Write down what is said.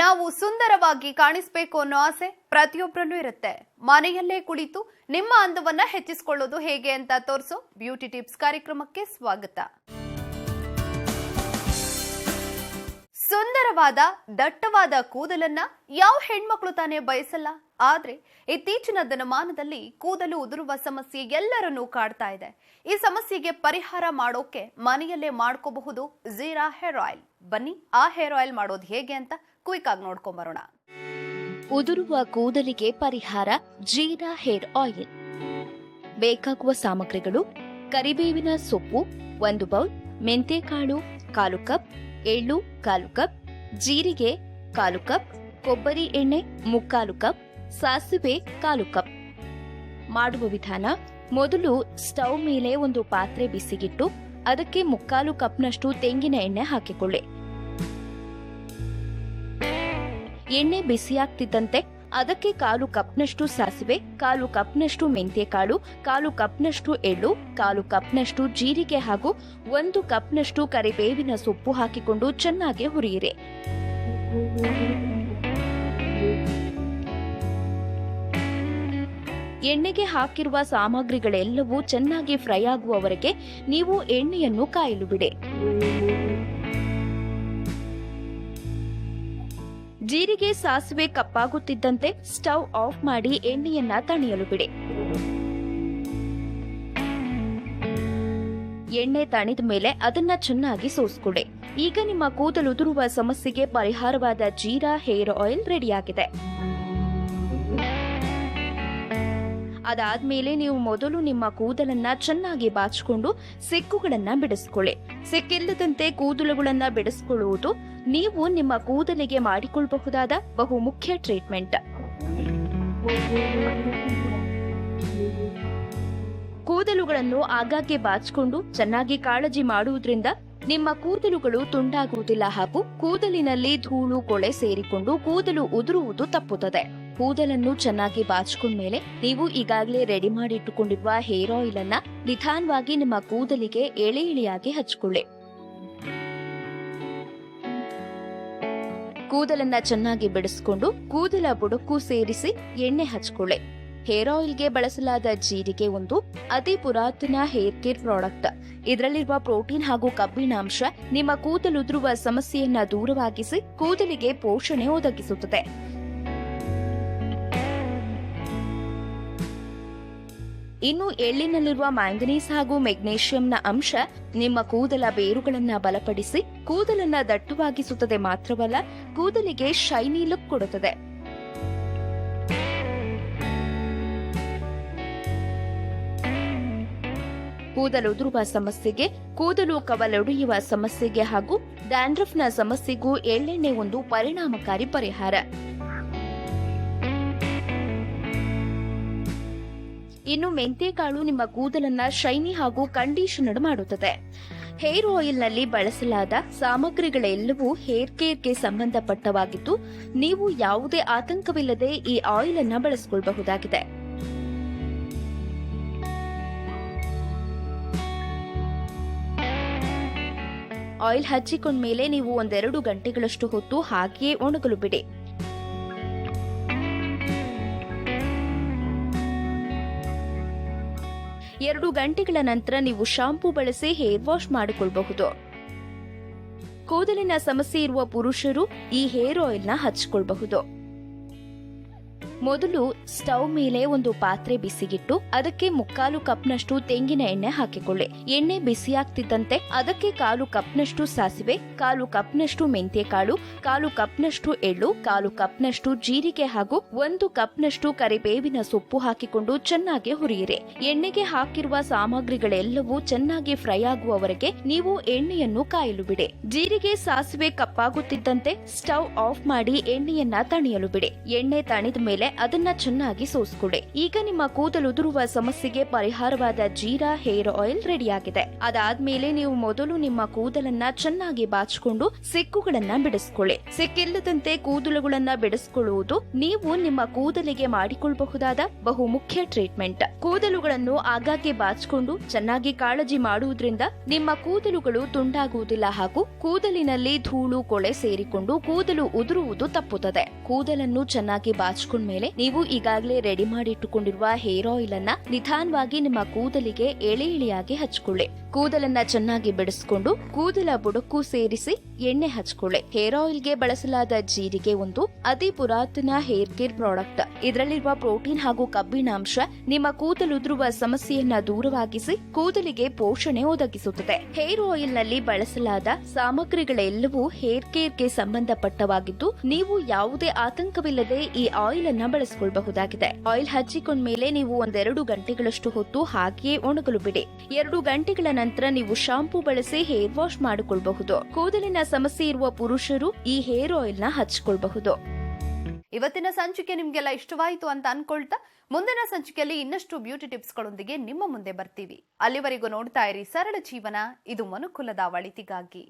ನಾವು ಸುಂದರವಾಗಿ ಕಾಣಿಸ್ಬೇಕು ಅನ್ನೋ ಆಸೆ ಪ್ರತಿಯೊಬ್ಬರಲ್ಲೂ ಇರುತ್ತೆ. ಮನೆಯಲ್ಲೇ ಕುಳಿತು ನಿಮ್ಮ ಅಂದವನ್ನ ಹೆಚ್ಚಿಸಿಕೊಳ್ಳೋದು ಹೇಗೆ ಅಂತ ತೋರಿಸೋ ಬ್ಯೂಟಿ ಟಿಪ್ಸ್ ಕಾರ್ಯಕ್ರಮಕ್ಕೆ ಸ್ವಾಗತ. ಸುಂದರವಾದ, ದಟ್ಟವಾದ ಕೂದಲನ್ನ ಯಾವ ಹೆಣ್ಮಕ್ಳು ತಾನೇ ಬಯಸಲ್ಲ, ಆದ್ರೆ ಇತ್ತೀಚಿನ ದಿನಮಾನದಲ್ಲಿ ಕೂದಲು ಉದುರುವ ಸಮಸ್ಯೆ ಎಲ್ಲರನ್ನೂ ಕಾಡ್ತಾ ಇದೆ. ಈ ಸಮಸ್ಯೆಗೆ ಪರಿಹಾರ ಮಾಡೋಕೆ ಮನೆಯಲ್ಲೇ ಮಾಡ್ಕೋಬಹುದು ಜೀರಾ ಹೇರ್ ಆಯಿಲ್ ಬನ್ನಿ, ಆ ಹೇರ್ ಆಯಿಲ್ ಮಾಡೋದು ಹೇಗೆ ಅಂತ ಕ್ವಿಕ್ ಆಗಿ ನೋಡ್ಕೊಂಡ್ ಬರೋಣ. ಉದುರುವ ಕೂದಲಿಗೆ ಪರಿಹಾರ ಜೀರಾ ಹೇರ್ ಆಯಿಲ್. ಬೇಕಾಗುವ ಸಾಮಗ್ರಿಗಳು, ಕರಿಬೇವಿನ ಸೊಪ್ಪು, ಒಂದು ಬೌಲ್, ಮೆಂತೆಕಾಳು, ಕಾಲು ಕಪ್, ಎಳ್ಳು, ಕಾಲು ಕಪ್, ಜೀರಿಗೆ, ಕಾಲು ಕಪ್, ಕೊಬ್ಬರಿ ಎಣ್ಣೆ, ಮುಕ್ಕಾಲು ಕಪ್, ಸಾಸಿವೆ, ಕಾಲು ಕಪ್. ಮಾಡುವ ವಿಧಾನ, ಮೊದಲು ಸ್ಟವ್ ಮೇಲೆ ಒಂದು ಪಾತ್ರೆ ಬಿಸಿಗಿಟ್ಟು, ಅದಕ್ಕೆ ಮುಕ್ಕಾಲು ಕಪ್ನಷ್ಟು ತೆಂಗಿನ ಎಣ್ಣೆ ಹಾಕಿಕೊಳ್ಳಿ. ಎಣ್ಣೆ ಬಿಸಿಯಾಗ್ತಿದ್ದಂತೆ ಅದಕ್ಕೆ ಕಾಲು ಕಪ್ನಷ್ಟು ಸಾಸಿವೆ, ಕಾಲು ಕಪ್ನಷ್ಟು ಮೆಂತ್ಯಕಾಳು, ಕಾಲು ಕಪ್ನಷ್ಟು ಎಳ್ಳು, ಕಾಲು ಕಪ್ನಷ್ಟು ಜೀರಿಗೆ ಹಾಗೂ ಒಂದು ಕಪ್ನಷ್ಟು ಕರಿಬೇವಿನ ಸೊಪ್ಪು ಹಾಕಿಕೊಂಡು ಚೆನ್ನಾಗಿ ಹುರಿಯಿರಿ. ಎಣ್ಣೆಗೆ ಹಾಕಿರುವ ಸಾಮಗ್ರಿಗಳೆಲ್ಲವೂ ಚೆನ್ನಾಗಿ ಫ್ರೈ ಆಗುವವರೆಗೆ ನೀವು ಎಣ್ಣೆಯನ್ನು ಕಾಯಲು ಬಿಡಿ. ಜೀರಿಗೆ ಸಾಸಿವೆ ಕಪ್ಪಾಗುತ್ತಿದ್ದಂತೆ ಸ್ಟವ್ ಆಫ್ ಮಾಡಿ ಎಣ್ಣೆಯನ್ನ ತಣಿಯಲು ಬಿಡಿ. ಎಣ್ಣೆ ತಣಿದ ಮೇಲೆ ಅದನ್ನ ಚೆನ್ನಾಗಿ ಸೋಸ್ಕೊಡಿ. ಈಗ ನಿಮ್ಮ ಕೂದಲು ಉದುರುವ ಸಮಸ್ಯೆಗೆ ಪರಿಹಾರವಾದ ಜೀರಾ ಹೇರ್ ಆಯಿಲ್ ರೆಡಿಯಾಗಿದೆ ಅದಾದ್ಮೇಲೆ ನೀವು ಮೊದಲು ನಿಮ್ಮ ಕೂದಲನ್ನ ಚೆನ್ನಾಗಿ ಬಾಚಿಕೊಂಡು ಸಿಕ್ಕುಗಳನ್ನ ಬಿಡಿಸ್ಕೊಳ್ಳಿ. ಸಿಕ್ಕಿಲ್ಲದಂತೆ ಕೂದಲುಗಳನ್ನ ಬಿಡಿಸ್ಕೊಳ್ಳುವುದು ನೀವು ನಿಮ್ಮ ಕೂದಲಿಗೆ ಮಾಡಿಕೊಳ್ಳಬಹುದಾದ ಬಹು ಮುಖ್ಯ ಟ್ರೀಟ್ಮೆಂಟ್. ಕೂದಲುಗಳನ್ನು ಆಗಾಗ್ಗೆ ಬಾಚಿಕೊಂಡು ಚೆನ್ನಾಗಿ ಕಾಳಜಿ ಮಾಡುವುದರಿಂದ ನಿಮ್ಮ ಕೂದಲುಗಳು ತುಂಡಾಗುವುದಿಲ್ಲ ಹಾಗೂ ಕೂದಲಿನಲ್ಲಿ ಧೂಳು, ಕೊಳೆ ಸೇರಿಕೊಂಡು ಕೂದಲು ಉದುರುವುದು ತಪ್ಪುತ್ತದೆ. ಕೂದಲನ್ನು ಚೆನ್ನಾಗಿ ಬಾಚಿಕೊಂಡ್ಮೇಲೆ ನೀವು ಈಗಾಗಲೇ ರೆಡಿ ಮಾಡಿ ಇಟ್ಟುಕೊಂಡಿರುವ ಹೇರ್ ಆಯಿಲ್ ಅನ್ನ ನಿಧಾನವಾಗಿ ನಿಮ್ಮ ಕೂದಲಿಗೆ ಎಳೆ ಎಳೆಯಾಗಿ ಹಚ್ಚಿಕೊಳ್ಳಿ ಕೂದಲನ್ನ ಚೆನ್ನಾಗಿ ಬಿಡಿಸ್ಕೊಂಡು ಕೂದಲ ಬುಡಕ್ಕೂ ಸೇರಿಸಿ ಎಣ್ಣೆ ಹಚ್ಕೊಳ್ಳಿ. ಹೇರ್ ಆಯಿಲ್ಗೆ ಬಳಸಲಾದ ಜೀರಿಗೆ ಒಂದು ಅತಿ ಪುರಾತನ ಹೇರ್ ಕೇರ್ ಪ್ರಾಡಕ್ಟ್ ಇದರಲ್ಲಿರುವ ಪ್ರೋಟೀನ್ ಹಾಗೂ ಕಬ್ಬಿಣಾಂಶ ನಿಮ್ಮ ಕೂದಲುದುರುವ ಸಮಸ್ಯೆಯನ್ನ ದೂರವಾಗಿಸಿ ಕೂದಲಿಗೆ ಪೋಷಣೆ ಒದಗಿಸುತ್ತದೆ. ಇನ್ನು ಎಳ್ಳಿನಲ್ಲಿರುವ ಮ್ಯಾಂಗನೀಸ್ ಹಾಗೂ ಮೆಗ್ನೇಷಿಯಂನ ಅಂಶ ನಿಮ್ಮ ಕೂದಲ ಬೇರುಗಳನ್ನ ಬಲಪಡಿಸಿ ಕೂದಲನ್ನ ದಟ್ಟವಾಗಿಸುತ್ತದೆ ಮಾತ್ರವಲ್ಲ, ಕೂದಲಿಗೆ ಶೈನಿ ಲುಕ್ ಕೊಡುತ್ತದೆ. ಕೂದಲು ಉದುರುವ ಸಮಸ್ಯೆಗೆ, ಕೂದಲು ಕವಲೊಡೆಯುವ ಸಮಸ್ಯೆಗೆ ಹಾಗೂ ಡ್ಯಾಂಡ್ರಫ್ನ ಸಮಸ್ಯೆಗೂ ಎಳ್ಳೆಣ್ಣೆ ಒಂದು ಪರಿಣಾಮಕಾರಿ ಪರಿಹಾರ. ಇನ್ನು ಮೆಂತೆಕಾಳು ನಿಮ್ಮ ಕೂದಲನ್ನ ಶೈನಿ ಹಾಗೂ ಕಂಡೀಷನರ್ ಮಾಡುತ್ತದೆ. ಹೇರ್ ಆಯಿಲ್ನಲ್ಲಿ ಬಳಸಲಾದ ಸಾಮಗ್ರಿಗಳೆಲ್ಲವೂ ಹೇರ್ ಕೇರ್ಗೆ ಸಂಬಂಧಪಟ್ಟವಾಗಿದ್ದು, ನೀವು ಯಾವುದೇ ಆತಂಕವಿಲ್ಲದೆ ಈ ಆಯಿಲ್ ಅನ್ನ ಬಳಸಿಕೊಳ್ಳಬಹುದಾಗಿದೆ ಆಯಿಲ್ ಹಚ್ಚಿಕೊಂಡ ಮೇಲೆ ನೀವು ಒಂದೆರಡು ಗಂಟೆಗಳಷ್ಟು ಹೊತ್ತು ಹಾಗೆಯೇ ಒಣಗಲು ಬಿಡಿ. ಎರಡು ಗಂಟೆಗಳ ನಂತರ ನೀವು ಶಾಂಪೂ ಬಳಸಿ ಹೇರ್ ವಾಶ್ ಮಾಡಿಕೊಳ್ಳಬಹುದು ಕೂದಲಿನ ಸಮಸ್ಯೆ ಇರುವ ಪುರುಷರು ಈ ಹೇರ್ ಆಯಿಲ್ನ ಹಚ್ಚಿಕೊಳ್ಳಬಹುದು ಮೊದಲು ಸ್ಟವ್ ಮೇಲೆ ಒಂದು ಪಾತ್ರೆ ಬಿಸಿಗಿಟ್ಟು, ಅದಕ್ಕೆ ಮುಕ್ಕಾಲು ಕಪ್ನಷ್ಟು ತೆಂಗಿನ ಎಣ್ಣೆ ಹಾಕಿಕೊಳ್ಳಿ. ಎಣ್ಣೆ ಬಿಸಿಯಾಗ್ತಿದ್ದಂತೆ ಅದಕ್ಕೆ ಕಾಲು ಕಪ್ನಷ್ಟು ಸಾಸಿವೆ, ಕಾಲು ಕಪ್ನಷ್ಟು ಮೆಂತ್ಯಕಾಳು, ಕಾಲು ಕಪ್ನಷ್ಟು ಎಳ್ಳು, ಕಾಲು ಕಪ್ನಷ್ಟು ಜೀರಿಗೆ ಹಾಗೂ ಒಂದು ಕಪ್ನಷ್ಟು ಕರಿಬೇವಿನ ಸೊಪ್ಪು ಹಾಕಿಕೊಂಡು ಚೆನ್ನಾಗಿ ಹುರಿಯಿರಿ. ಎಣ್ಣೆಗೆ ಹಾಕಿರುವ ಸಾಮಗ್ರಿಗಳೆಲ್ಲವೂ ಚೆನ್ನಾಗಿ ಫ್ರೈ ಆಗುವವರೆಗೆ ನೀವು ಎಣ್ಣೆಯನ್ನು ಕಾಯಲು ಬಿಡಿ. ಜೀರಿಗೆ, ಸಾಸಿವೆ ಕಪ್ಪಾಗುತ್ತಿದ್ದಂತೆ ಸ್ಟವ್ ಆಫ್ ಮಾಡಿ ಎಣ್ಣೆಯನ್ನ ತಣಿಯಲು ಬಿಡಿ. ಎಣ್ಣೆ ತಣಿದ ಮೇಲೆ ಅದನ್ನ ಚೆನ್ನಾಗಿ ಸೋಸ್ಕೊಡಿ. ಈಗ ನಿಮ್ಮ ಕೂದಲು ಉದುರುವ ಸಮಸ್ಯೆಗೆ ಪರಿಹಾರವಾದ ಜೀರಾ ಹೇರ್ ಆಯಿಲ್ ರೆಡಿಯಾಗಿದೆ. ಅದಾದ್ಮೇಲೆ ನೀವು ಮೊದಲು ನಿಮ್ಮ ಕೂದಲನ್ನ ಚೆನ್ನಾಗಿ ಬಾಚಿಕೊಂಡು ಸಿಕ್ಕುಗಳನ್ನ ಬಿಡಿಸ್ಕೊಳ್ಳಿ. ಸಿಕ್ಕಿಲ್ಲದಂತೆ ಕೂದಲುಗಳನ್ನ ಬಿಡಿಸ್ಕೊಳ್ಳುವುದು ನೀವು ನಿಮ್ಮ ಕೂದಲಿಗೆ ಮಾಡಿಕೊಳ್ಳಬಹುದಾದ ಬಹು ಮುಖ್ಯ ಟ್ರೀಟ್ಮೆಂಟ್. ಕೂದಲುಗಳನ್ನು ಆಗಾಗ್ಗೆ ಬಾಚಿಕೊಂಡು ಚೆನ್ನಾಗಿ ಕಾಳಜಿ ಮಾಡುವುದರಿಂದ ನಿಮ್ಮ ಕೂದಲುಗಳು ತುಂಡಾಗುವುದಿಲ್ಲ ಹಾಗೂ ಕೂದಲಿನಲ್ಲಿ ಧೂಳು, ಕೊಳೆ ಸೇರಿಕೊಂಡು ಕೂದಲು ಉದುರುವುದು ತಪ್ಪುತ್ತದೆ. ಕೂದಲನ್ನು ಚೆನ್ನಾಗಿ ಬಾಚಿಕೊಂಡ್ಮೇಲೆ ನೀವು ಈಗಾಗಲೇ ರೆಡಿ ಮಾಡಿಟ್ಟುಕೊಂಡಿರುವ ಹೇರ್ ಆಯಿಲ್ ಅನ್ನ ನಿಧಾನವಾಗಿ ನಿಮ್ಮ ಕೂದಲಿಗೆ ಎಳೆ ಎಳೆಯಾಗಿ ಹಚ್ಕೊಳ್ಳಿ. ಕೂದಲನ್ನ ಚೆನ್ನಾಗಿ ಬಿಡಿಸ್ಕೊಂಡು ಕೂದಲ ಬುಡಕ್ಕೂ ಸೇರಿಸಿ ಎಣ್ಣೆ ಹಚ್ಕೊಳ್ಳಿ. ಹೇರ್ ಆಯಿಲ್ಗೆ ಬಳಸಲಾದ ಜೀರಿಗೆ ಒಂದು ಅತಿ ಪುರಾತನ ಹೇರ್ ಕೇರ್ ಪ್ರಾಡಕ್ಟ್. ಇದರಲ್ಲಿರುವ ಪ್ರೋಟೀನ್ ಹಾಗೂ ಕಬ್ಬಿಣಾಂಶ ನಿಮ್ಮ ಕೂದಲುದುರುವ ಸಮಸ್ಯೆಯನ್ನ ದೂರವಾಗಿಸಿ ಕೂದಲಿಗೆ ಪೋಷಣೆ ಒದಗಿಸುತ್ತದೆ. ಹೇರ್ ಆಯಿಲ್ನಲ್ಲಿ ಬಳಸಲಾದ ಸಾಮಗ್ರಿಗಳೆಲ್ಲವೂ ಹೇರ್ ಕೇರ್ಗೆ ಸಂಬಂಧಪಟ್ಟವಾಗಿದ್ದು, ನೀವು ಯಾವುದೇ ಆತಂಕವಿಲ್ಲದೆ ಈ ಆಯಿಲ್ ಅನ್ನ ಬಳಸಿಕೊಳ್ಳಬಹುದಾಗಿದೆ ಆಯಿಲ್ ಹಚ್ಚಿಕೊಂಡ್ಮೇಲೆ ನೀವು ಒಂದೆರಡು ಗಂಟೆಗಳಷ್ಟು ಹೊತ್ತು ಹಾಗೆಯೇ ಒಣಗಲು ಬಿಡಿ. ಎರಡು ಗಂಟೆಗಳ ನಂತರ ನೀವು ಶಾಂಪೂ ಬಳಸಿ ಹೇರ್ ವಾಶ್ ಮಾಡಿಕೊಳ್ಳಬಹುದು ಕೂದಲಿನ ಸಮಸ್ಯೆ ಇರುವ ಪುರುಷರು ಈ ಹೇರ್ ಆಯಿಲ್ನ ಹಚ್ಚಿಕೊಳ್ಳಬಹುದು ಇವತ್ತಿನ ಸಂಚಿಕೆ ನಿಮ್ಗೆಲ್ಲ ಇಷ್ಟವಾಯಿತು ಅಂತ ಅನ್ಕೊಳ್ತಾ ಮುಂದಿನ ಸಂಚಿಕೆಯಲ್ಲಿ ಇನ್ನಷ್ಟು ಬ್ಯೂಟಿ ಟಿಪ್ಸ್ಗಳೊಂದಿಗೆ ನಿಮ್ಮ ಮುಂದೆ ಬರ್ತೀವಿ. ಅಲ್ಲಿವರೆಗೂ ನೋಡ್ತಾ ಇರಿ ಸರಳ ಜೀವನ, ಇದು ಮನುಕುಲದ ಒಳಿತಿಗಾಗಿ